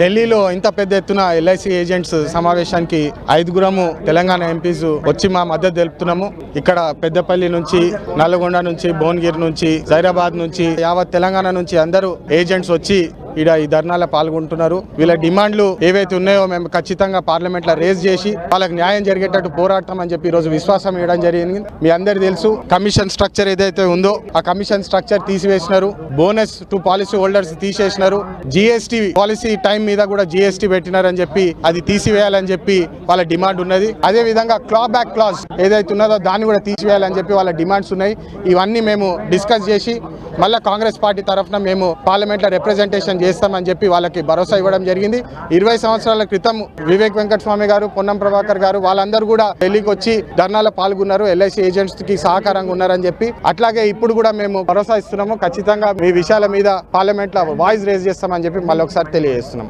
ఢిల్లీలో ఇంత పెద్ద ఎత్తున ఎల్ఐసి ఏజెంట్స్ సమావేశానికి ఐదుగురము తెలంగాణ ఎంపీస్ వచ్చి మా మద్దతు తెలుపుతున్నాము. ఇక్కడ పెద్దపల్లి నుంచి నల్గొండ నుంచి భువనగిరి నుంచి జైరాబాద్ నుంచి యావత్ తెలంగాణ నుంచి అందరూ ఏజెంట్స్ వచ్చి ఈడ ఈ ధర్నాలో పాల్గొంటున్నారు. వీళ్ళ డిమాండ్లు ఏవైతే ఉన్నాయో మేము ఖచ్చితంగా పార్లమెంట్ రేజ్ చేసి వాళ్ళకి న్యాయం జరిగేటట్టు పోరాడతామని చెప్పి ఈరోజు రోజు విశ్వాసం ఇవ్వడం జరిగింది. మీ అందరికి తెలుసు కమిషన్ స్ట్రక్చర్ ఏదైతే ఉందో ఆ కమిషన్ స్ట్రక్చర్ తీసివేసినారు. బోనస్ టు పాలసీ హోల్డర్స్ తీసేసినారు. జిఎస్టీ పాలసీ టైం మీద కూడా జిఎస్టీ పెట్టినారని చెప్పి అది తీసివేయాలని చెప్పి వాళ్ళ డిమాండ్ ఉన్నది. అదే విధంగా క్లా బ్యాక్ క్లాస్ ఏదైతే ఉన్నదో దాన్ని కూడా తీసివేయాలని చెప్పి వాళ్ళ డిమాండ్స్ ఉన్నాయి. ఇవన్నీ మేము డిస్కస్ చేసి మళ్ళీ కాంగ్రెస్ పార్టీ తరఫున మేము పార్లమెంట్లో రిప్రజెంటేషన్ చేస్తామని చెప్పి వాళ్ళకి భరోసా ఇవ్వడం జరిగింది. ఇరవై సంవత్సరాల క్రితం వివేక్ వెంకటస్వామి గారు పొన్నం ప్రభాకర్ గారు వాళ్ళందరూ కూడా ఢిల్లీకి వచ్చి ధర్నాలో పాల్గొన్నారు. ఎల్ఐసి ఏజెంట్స్కి సహకారంగా ఉన్నారని చెప్పి. అట్లాగే ఇప్పుడు కూడా మేము భరోసా ఇస్తున్నాము. ఖచ్చితంగా మీ విషయాల మీద పార్లమెంట్లో వాయిస్ రేజ్ చేస్తామని చెప్పి మళ్ళీ ఒకసారి తెలియజేస్తున్నాం